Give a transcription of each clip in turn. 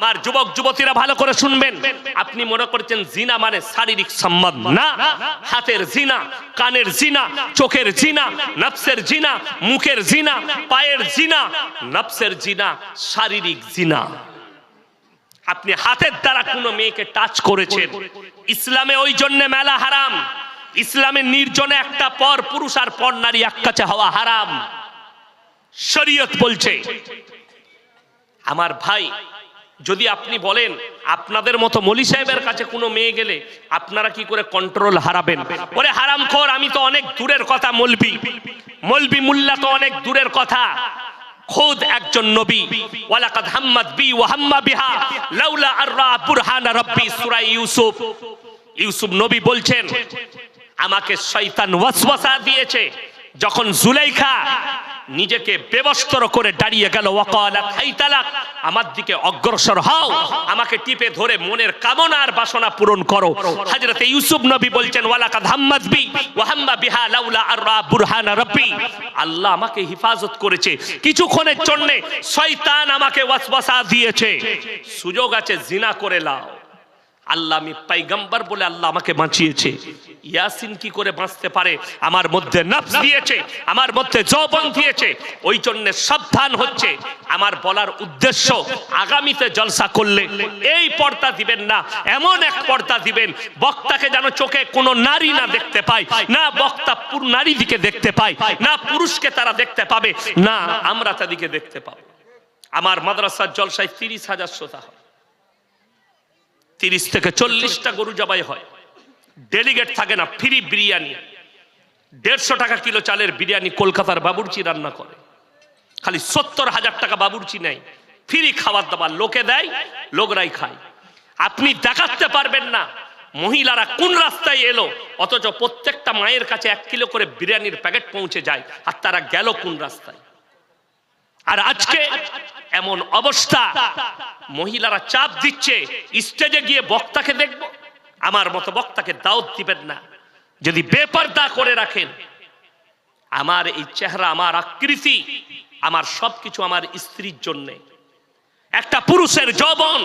আমার যুবক, যুবতীরা ভালো করে শুনবেন। আপনি মনে করছেন জিনা মানে শারীরিক সম্মান? না। হাতের জিনা, কানের জিনা, চোখের জিনা, নফসের জিনা, মুখের জিনা, পায়ের জিনা। নফসের জিনা, শারীরিক জিনা। আপনি হাতের দ্বারা কোনো মেয়েকে টাচ করেছেন। ইসলামে ওই জন্য মেলা হারাম। ইসলামের নির্জনে একটা পর পুরুষ আর পর নারী এক কাছে হওয়া হারাম। শরীয়ত বলছে, আমার ভাই যদি আপনি বলেন, আপনাদের মতো মলি সাহেবের কাছে কোনো মেয়ে গেলে আপনারা কি করে কন্ট্রোল হারাবেন? ওরে হারাম খোর, আমি তো অনেক দূরের কথা মলবি। মলবি মুল্লা তো অনেক দূরের কথা। খুদ একজন নবী। ওয়ালাকাদ হাম্মাদ বি ওয়া হাম্মা বিহা। লাউলা আররা বুরহান রাব্বি সূরা ইউসুফ। ইউসুফ নবী বলছেন, আমাকে শয়তান ওয়াসওয়াসা দিয়েছে। যখন জুলাইখা নিজেকে বেবস্তর করে দাঁড়িয়ে গেল। ওয়াকালা খাইতালাক আমার দিকে অগ্রসর হও, আমাকে টিপে ধরে মনের কামনা আর বাসনা পূরণ করো। হযরতে ইউসুফ নবী বলছেন, ওয়ালাকাদ হাম্মাদ বি, ওয়া হাম্মা বিহা লাউলা আররা বুরহান রাব্বি। আল্লাহ আমাকে হিফাজত করেছে। কিছুক্ষণের জন্য শয়তান আমাকে ওয়াসওয়াসা দিয়েছে। সুযোগ আছে, জিনা করে লাও। আল্লাহ আমি পাইগাম্বার বলে আল্লাহ আমাকে বাঁচিয়েছে। ইয়াসিন কি করে বাঁচতে পারে? আমার মধ্যে নফস দিয়েছে, আমার মধ্যে যৌবন দিয়েছে। ওই জন্য সাবধান হচ্ছে। আমার বলার উদ্দেশ্য, আগামীতে জলসা করলে এই পর্দা দিবেন না, এমন এক পর্দা দিবেন, বক্তাকে যেন চোখে কোনো নারী না দেখতে পায়, না বক্তা নারী দিকে দেখতে পায়, না পুরুষকে তারা দেখতে পাবে, না আমরা তাদেরকে দেখতে পাবো। আমার মাদ্রাসার জলসায় তিরিশ হাজার শ্রোতা হয়। তিরিশ থেকে চল্লিশটা গরু জবাই হয়। ডেলিগেট থাকে না ফ্রি বিরিয়ানি। দেড়শো টাকা কিলো চালের বিরিয়ানি কলকাতার বাবুর্চি রান্না করে। খালি সত্তর হাজার টাকা বাবুর্চি নেয়। ফ্রি খাবার দাবার লোকে দেয়, লোকরাই খায়। আপনি দেখাতে পারবেন না মহিলারা কোন রাস্তায় এলো, অথচ প্রত্যেকটা মায়ের কাছে এক কিলো করে বিরিয়ানির প্যাকেট পৌঁছে যায়, আর তারা গেল কোন রাস্তায়। আর আজকে এমন অবস্থা, মহিলারা চাপ দিচ্ছে স্টেজে গিয়ে বক্তাকে দেখব। আমার মতো বক্তাকে দাওয়াত দিবেন না। যদি বেপর্দা করে রাখেন, আমার এই চেহারা, আমার আকৃতি, আমার সবকিছু আমার স্ত্রীর জন্যে। একটা পুরুষের যৌবন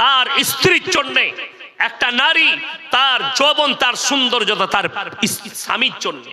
তার স্ত্রীর জন্যে, একটা নারী তার যৌবন, তার সৌন্দর্যতা তার স্বামীর জন্যে।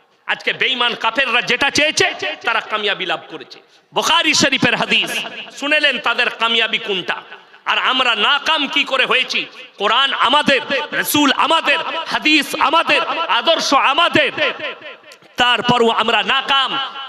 আজকে বেঈমান কাফেররা যেটা চেয়েছে, তারা কামিয়াবি লাভ করেছে। বুখারী শরীফের হাদিস, শুনেলেন তাদের কামিয়াবি কোনটা? আর আমরা নাকাম কি করে হয়েছি? কোরআন আমাদের, রসুল আমাদের, হাদিস আমাদের, আদর্শ আমাদের। তারপরও আমরা নাকাম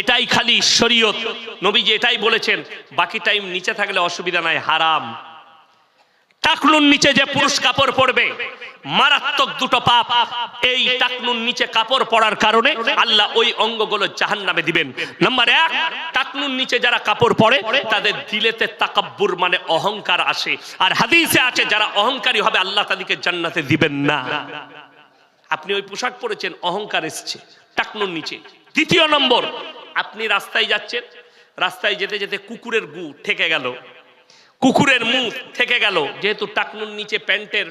এটাই খালি শরীয়ত। নবীজি এটাই বলেছেন, বাকি টাইম নিচে থাকলে অসুবিধা নাই, হারাম। টাকনুর নিচে যে পুরুষ কাপড় পরবে, মারাত্মক দুটো পাপ। এই টাকনুর নিচে কাপড় পরার কারণে আল্লাহ ওই অঙ্গগুলো জাহান নামে দিবেন। নাম্বার এক, টাকনুর নিচে যারা কাপড় পরে, তাদের দিলেতে তাকাব্বুর মানে অহংকার আসে। আর হাদিসে আছে, যারা অহংকারী হবে, আল্লাহ তাদেরকে জান্নাতে দিবেন না। আপনি ওই পোশাক পরেছেন, অহংকার এসছে, টাকনুর নিচে। দ্বিতীয় নম্বর আপনি রাস্তায় যাচ্ছেন, রাস্তায় যেতে যেতে কুকুরের গু ঠেকে গেল। কুকুরের মুখ থেকে গেল, যেহেতু টাকনুর নিচে প্যান্টের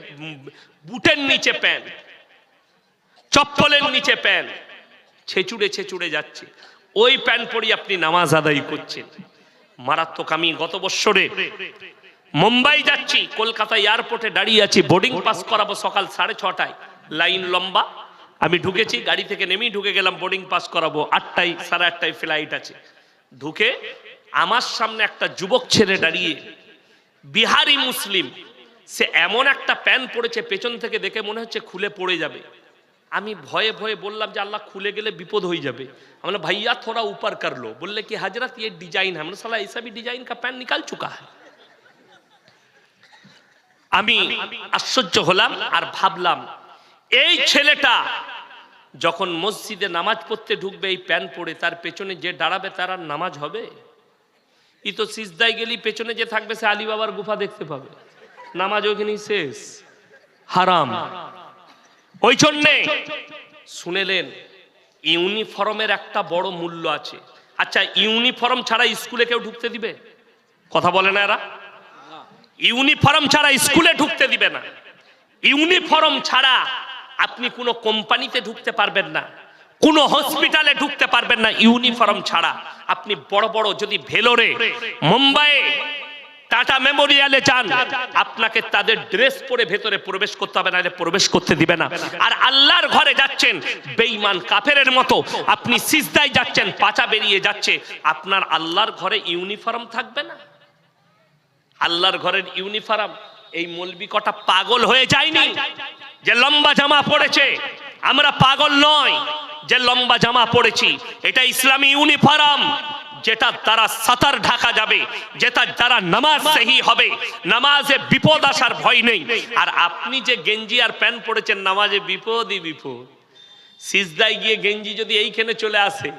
বুটের নিচে প্যান্ট, চপ্পলের নিচে প্যান্ট, ছেচুড়ে ছেচুড়ে যাচ্ছে। ওই প্যান্ট পরি আপনি নামাজ আদায় করছেন। মারাত্মক আমি গত বৎসরে মুম্বাই যাচ্ছি, কলকাতা এয়ারপোর্টে দাঁড়িয়ে আছি বোর্ডিং পাস করাবো সকাল সাড়ে ছটায়। লাইন লম্বা আমি ঢুকেছি গাড়ি থেকে নেমেই ঢুকে গেলাম বোর্ডিং পাস করাবো। আটটায় সাড়ে আটটায় ফ্লাইট আছে। ঢুকে আমার সামনে একটা যুবক ছেলে দাঁড়িয়ে বিহারি মুসলিম সে এমন একটা প্যান পড়েছে পেছন থেকে দেখে মনে হচ্ছে খুলে পড়ে যাবে। আমি ভয়ে ভয়ে বললাম যে আল্লাহ খুলে গেলে বিপদ হয়ে যাবে। আমরা ভাইয়া থোড়া উপার করল বললে কি হাজরাত ইয়ে ডিজাইন আমরা সালা এইসবই ডিজাইন কা প্যান নিকাল চুকা হয় আমি আশ্চর্য হলাম আর ভাবলাম এই ছেলেটা যখন মসজিদে নামাজ পড়তে ঢুকবে, এই প্যান পরে তার পেছনে যে দাঁড়াবে, তার আর নামাজ হবে? ই তো সিজদায় গেলি পেছনে যে থাকবে, সে আলী বাবার গুফা দেখতে পাবে। নামাজ ওখানেই শেষ। হারাম। ওই জন্যে শুনেলেন, ইউনিফর্মের একটা বড় মূল্য আছে। আচ্ছা ইউনিফর্ম ছাড়া স্কুলে কেউ ঢুকতে দিবে? কথা বলে না এরা? ইউনিফর্ম ছাড়া স্কুলে ঢুকতে দিবে না। ইউনিফর্ম ছাড়া আপনি কোনো কোম্পানিতে ঢুকতে পারবেন না, কোনো হসপিটালে ঢুকতে পারবেন না ইউনিফর্ম ছাড়া। আপনি বড় বড় যদি ভেলোরে মুম্বাইয়ে টাটা মেমোরিয়ালে যান, আপনাকে তাদের ড্রেস পরে ভেতরে প্রবেশ করতে হবে না প্রবেশ করতে দিবে না। আর আল্লাহর ঘরে যাচ্ছেন, বেঈমান কাফেরের মতো, আপনি সিজদায় যাচ্ছেন, পাচা বেরিয়ে যাচ্ছে, আপনার আল্লাহর ঘরে ইউনিফর্ম থাকবে না। আল্লাহর ঘরের ইউনিফর্ম এই মলবি কটা পাগল হয়ে যায়নি। যে লম্বা জামা পড়েছে আমরা পাগল নয় যে লম্বা জামা পড়েছি। এটা ইসলামী ইউনিফর্ম যেটা দ্বারা সাতার ঢাকা যাবে যেটা দ্বারা নামাজ সেহি হবে। নামাজে বিপদ আসার ভয় নেই। আর আপনি যে গেঞ্জি আর প্যান্ট পড়েছেন নামাজে বিপদই বিপদ। সিজদায় গিয়ে গেঞ্জি যদি এইখানে চলে আসে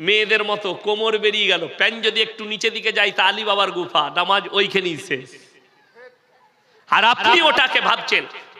মেয়েদের মতো কোমর বেরিয়ে গেল প্যান্ট যদি একটু নিচে দিকে যায় তা আলী বাবার গুফা নামাজ ওইখানেই শেষ। আর আপনি ওটাকে ভাবছেন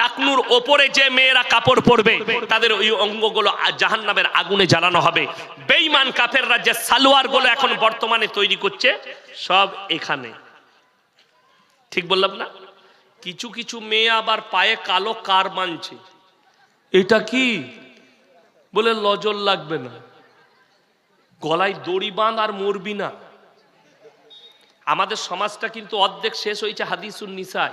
টাকনুর ওপরে যে মেয়েরা কাপড় পরবে তাদের ওই অঙ্গগুলো জাহান নামের আগুনে জ্বালানো হবে। বেইমান কাফেররা যে সালোয়ারগুলো এখন বর্তমানে তৈরি করছে সব এখানে। ঠিক বললাম না? কিছু কিছু মেয়ে আবার পায়ে কালো কার মানছে। এটা কি? বলে লজল লাগবে না। গলায় দড়ি বাঁধ আর মরবি না। আমাদের সমাজটা কিন্তু অর্ধেক শেষ হয়েছে হাদিসুন নিসাই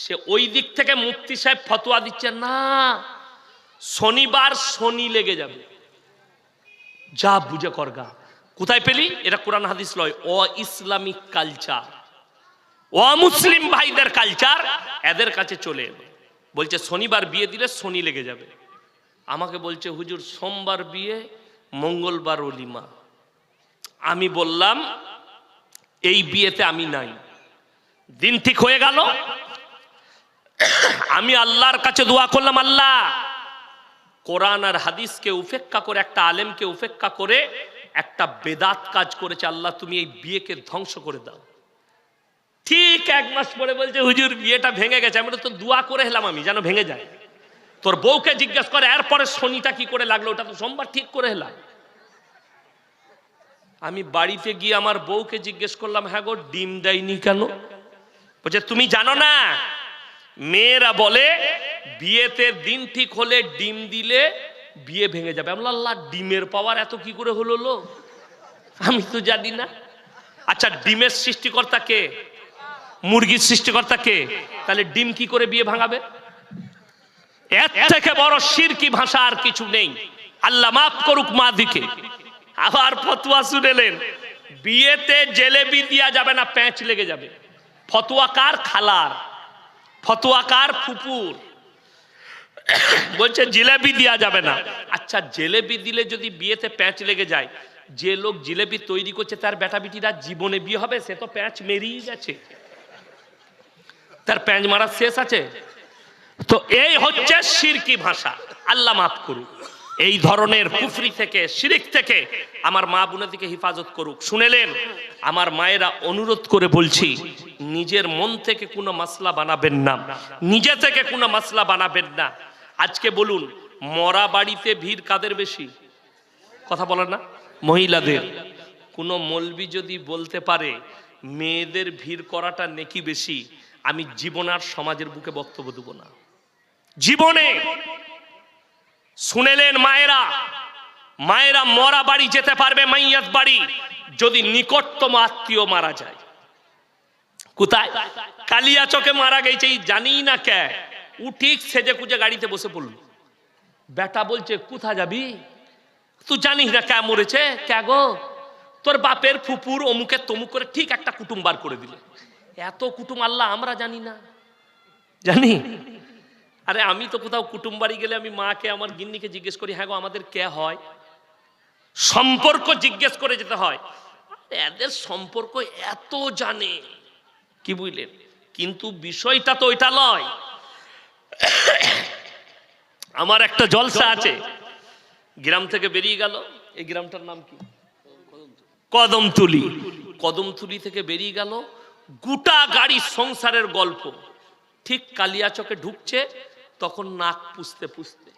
সে ওই দিক থেকে মুক্তি সাহেব ফতোয়া দিচ্ছে, না, শনিবার শনি লেগে যাবে। যা বুঝে করগা কোথায় পেলি? এটা কোরআন হাদিস লয়। অ ইসলামিক কালচার। অমুসলিম ভাইদের কালচার এদের কাছে চলে বলছে, শনিবার বিয়ে দিলে শনি লেগে যাবে। আমাকে বলছে, হুজুর, সোমবার বিয়ে, মঙ্গলবার অলিমা। আমি বললাম, এই বিয়েতে আমি নাই। দিন ঠিক হয়ে গেল আমি আল্লাহর কাছে দোয়া করলাম, আল্লাহ, কোরআন আর হাদিসকে উপেক্ষা করে, একটা আলেমকে উপেক্ষা করে, একটা বেদাত কাজ করেছে, আল্লাহ, তুমি এই বিয়েকে ধ্বংস করে দাও। ঠিক এক মাস পরে বলছে, হুজুর, বিয়েটা ভেঙে গেছে আমি তো দোয়া করে এলাম আমি, যেন ভেঙে যায়। তোর বউকে জিজ্ঞেস করে, এরপরে শনিটা কি করে লাগল, ওটা তো সোমবার ঠিক করে হেলাম আমি বাড়িতে গিয়ে আমার বউকে জিজ্ঞেস করলাম হ্যাঁ গো, ডিম দেয়নি কেন? বলছে, তুমি জানো না মেয়েরা বলে, বিয়েতে দিন ঠিক হলে ডিম দিলে বিয়ে ভেঙে যাবে। আমি আল্লাহ, ডিমের পাওয়ার এত কি করে হলো লো আমি তো জানি না। আচ্ছা ডিমের সৃষ্টিকর্তা কে? মুরগির সৃষ্টিকর্তা কে? তাহলে ডিম কি করে বিয়ে ভাঙাবে? এর থেকে বড় শিরকি ভাষা আর কিছু নেই। আল্লাহ মাফ করুক মা দিকে আবার ফতুয়া শুনেলেন বিয়েতে জেলেবি দেওয়া যাবে না, প্যাঁচ লেগে যাবে। ফতুয়া কার? খালার। ফতুয়া কার ফুপুর। বলছে জিলেবি দেওয়া যাবে না। আচ্ছা জিলেবি দিলে যদি বিয়েতে প্যাঁচ লেগে যায়, যে লোক জিলেবি তৈরি করছে, তার বেটা বিটিরা জীবনে বিয়ে হবে, সে তো প্যাঁচ মেরিয়ে গেছে। তার প্যাঁচ মারা শেষ আছে। তো এই হচ্ছে শিরকি ভাষা। আল্লাহ মাফ করুক। এই ধরনের কুফরি থেকে, শিরিক থেকে আমার মা বোনেদিকে হেফাজত করুক। শুনেলেন, আমার মায়েরা অনুরোধ করে বলছি নিজের মন থেকে কোনো মাসলা বানাবেন না। নিজে থেকে কোনো মাসলা বানাবেন না। আজকে বলুন, মরা বাড়িতে ভিড় কাদের বেশি? কথা বলেন না, মহিলাদের। কোনো মলবি যদি বলতে পারে, মেয়েদের ভিড় করাটা নেকি বেশি, আমি জীবন আর সমাজের বুকে বক্তব্য দেব না। জীবনে শুনেলেন মায়েরা মায়েরা মরা বাড়ি যেতে পারবে মাইয়াত বাড়ি, যদি নিকটতম আত্মীয় মারা যায়। কোথায়? কালিয়া চকে মারা গেছে জানি না কে। ও ঠিক সেজে কুজে গাড়িতে বসে পড়ল। বেটা বলছে কোথা যাবি? তুই জানিস না কে মরেছে? কে গো? তোর বাপের ফুপুর অমুকের তমুক করে ঠিক একটা কুটুম বার করে দিলে। এত কুটুম আল্লাহ আমরা জানি না। জানি? আরে আমি তো কোথাও কুটুম বাড়ি গেলে আমি মাকে, আমার গিন্নিকে জিজ্ঞেস করি হ্যাঁ গো, আমাদের কে হয়? সম্পর্ক জিজ্ঞেস করে যেতে হয়। এদের সম্পর্ক এত জানে। কি বুঝলেন? কিন্তু বিষয়টা তো ওইটা নয় আমার একটা জলসা আছে। গ্রাম থেকে বেরিয়ে গেল। এই গ্রামটার নাম কি? কদমতুলি। কদমতুলি থেকে বেরিয়ে গেল। গোটা গাড়ি সংসারের গল্প। ঠিক কালিয়াচকে ঢুকছে, তখন নাক পুষতে পুষতে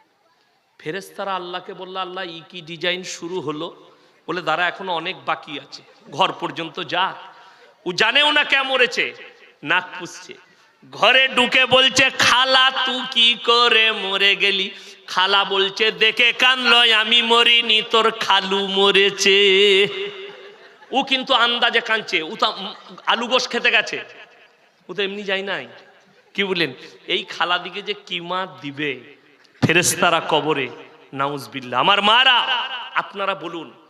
ফেরেস্তারা আল্লাহকে বলল, আল্লাহ, ই কি ডিজাইন শুরু হলো? বলে, দাঁড়া, এখনও অনেক বাকি আছে। ঘর পর্যন্ত যা। ও জানেও না কে মরেছে? নাক পুষছে। ঘরে ঢুকে বলছে, খালা তুই কি করে মরে গেলি? খালা বলছে, দেখে কানলয় আমি মরিনি, তোর খালু মরেছে। ও কিন্তু আন্দাজে কাঁদছে। ও তো আলু গোস খেতে গেছে। ও তো এমনি যায় নাই। কি বললেন? এই খালা দিকে যে কিমা দিবে? ফেরেস্তারা কবরে নাউজবিল্লা আমার মারা, আপনারা বলুন।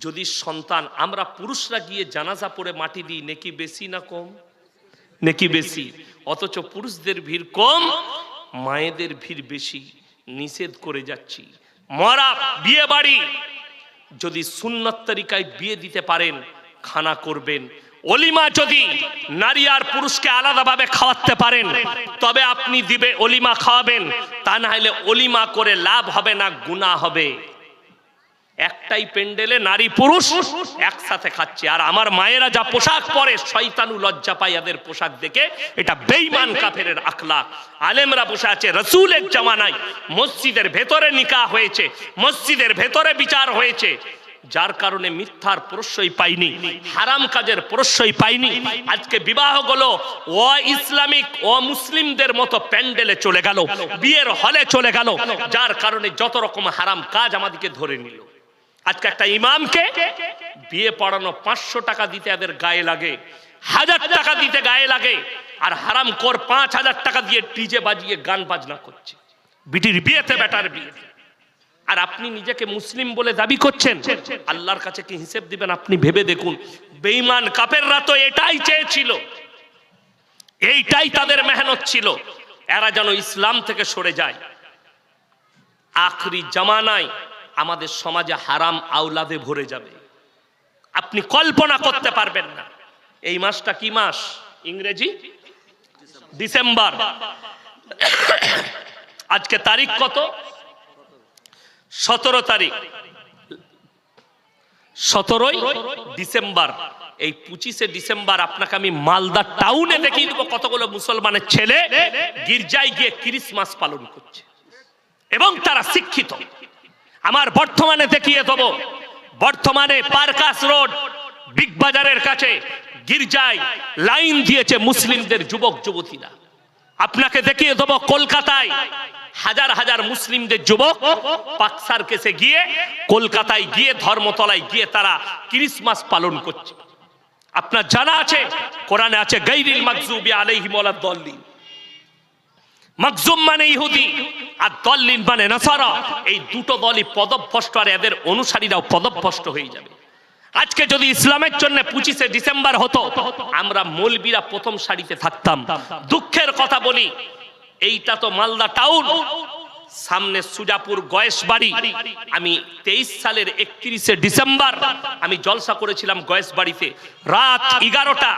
যদি সন্তান, আমরা পুরুষরা গিয়ে জানাজা পড়ে মাটি দিই, নেকি বেশি না কম? নেকি বেশি। অথচ পুরুষদের ভিড় কম, মায়েদের ভিড় বেশি। নিষেধ করে যাচ্ছি। মরা, বিয়ে বাড়ি। যদি সুন্নত তরিকায় বিয়ে দিতে পারেন, খানা করবেন। অলিমা যদি নারী আর পুরুষকে আলাদাভাবে খাওয়াতে পারেন, তবে আপনি দিবে অলিমা খাওয়াবেন। তা না হলে অলিমা করে লাভ হবে না গুণা হবে। একটাই পেন্ডেলে নারী পুরুষ একসাথে খাচ্ছে। আর আমার মায়েরা যা পোশাক পরে শয়তানু লজ্জা পায় এদের পোশাক দেখে, এটা বেইমান কাফের আখলা আলেমরা বসে আছে রসুলের জামানায়। মসজিদের ভেতরে নিকা হয়েছে, মসজিদের ভেতরে বিচার হয়েছে। যার কারণে মিথ্যার প্রশ্রয় পাইনি, হারাম কাজের প্রশ্রয় পাইনি। আজকে বিবাহগুলো ও ইসলামিক ও মুসলিমদের মতো প্যান্ডেলে চলে গেল, বিয়ের হলে চলে গেল। যার কারণে যত রকম হারাম কাজ আমাদেরকে ধরে নিল। আজকে একটা ইমামকে বিয়ে পড়ানো পাঁচশো টাকা দিতে এদের গায়ে লাগে হাজার টাকা দিতে গায়ে লাগে আর হারাম কর পাঁচ হাজার টাকা দিয়ে ডিজে বাজিয়ে গান বাজনা করছে। বিটির বিয়েতে বেটার বিয়ে। আর আপনি নিজেকে মুসলিম বলে দাবি করছেন আল্লাহর কাছে কি হিসেব দিবেন আপনি ভেবে দেখুন। বেঈমান কাপেররা তো এটাই চেয়েছিল এইটাই তাদের মেহনত ছিল এরা যেন ইসলাম থেকে সরে যায়। আখরি জামানায় আমাদের সমাজে হারাম আওলাদে ভরে যাবে। আপনি কল্পনা করতে পারবেন না। এই মাসটা কি মাস? ইংরেজি? ডিসেম্বর। আজকে তারিখ কত? সতেরো তারিখ। সতেরোই ডিসেম্বর। এই পঁচিশে ডিসেম্বর আপনাকে আমি মালদা টাউনে দেখিয়ে দেবো কতগুলো মুসলমানের ছেলে গির্জায় গিয়ে ক্রিসমাস পালন করছে। এবং তারা শিক্ষিত। আমার বর্তমানে দেখিয়ে দেব। বর্তমানে পার্কাস রোড, বিগ বাজারের কাছে গির্জায় লাইন দিয়েছে মুসলিমদের যুবক, যুবতীরা। আপনাকে দেখিয়ে দেবো কলকাতায় হাজার হাজার মুসলিমদের যুবক পাকসার কেসে গিয়ে কলকাতায় গিয়ে ধর্মতলায় গিয়ে তারা ক্রিসমাস পালন করছে। আপনার জানা আছে, কোরআনে আছে, গাইরিল মাকজুবি আলাইহিম ওয়ালাদ মাকজুম মানে ইহুদি, আর দল্লিন মানে নাসারা। এই দুটো দলই পদভ্রষ্ট, আর এদের অনুসারীরাও পদভ্রষ্ট হয়ে যাবে। আজকে যদি ইসলামের জন্য পঁচিশে ডিসেম্বর হতো, আমরা মৌলবীরা প্রথম সারিতে থাকতাম। দুঃখের কথা বলি, এইটা তো মালদা টাউন। সামনে সুজাপুর গয়েশ বাড়ি। আমি তেইশ সালের একত্রিশে ডিসেম্বর, আমি জলসা করেছিলাম গয়েশ বাড়িতে। রাত এগারোটা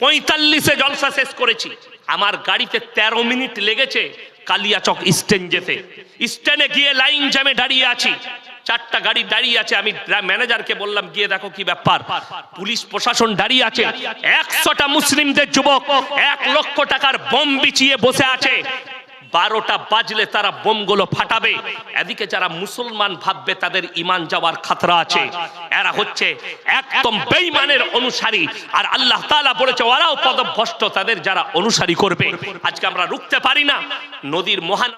পঁয়তাল্লিশে জলসা শেষ করেছি। আমার গাড়িতে তেরো মিনিট লেগেছে কালিয়াচক স্ট্যান্ড যেতে। স্ট্যান্ডে গিয়ে লাইন জ্যামে দাঁড়িয়ে আছি। চারটা গাড়ি দাঁড়িয়ে আছে, আমি ম্যানেজারকে বললাম, গিয়ে দেখো কি ব্যাপার। পুলিশ প্রশাসন দাঁড়িয়ে আছে। একশোটা মুসলিমদের যুবক, এক লক্ষ টাকার বোম বিছিয়ে বসে আছে। বারোটা বাজলে তারা বোমগুলো ফাটাবে। এদিকে যারা মুসলমান ভাববে তাদের ইমান যাওয়ার খাতরা আছে। এরা হচ্ছে একদম বেইমানের অনুসারী। আর আল্লাহ তালা বলেছে ওরাও পদভ্রষ্ট তাদের যারা অনুসারী করবে। আজকে আমরা রুখতে পারি না। নদীর মহান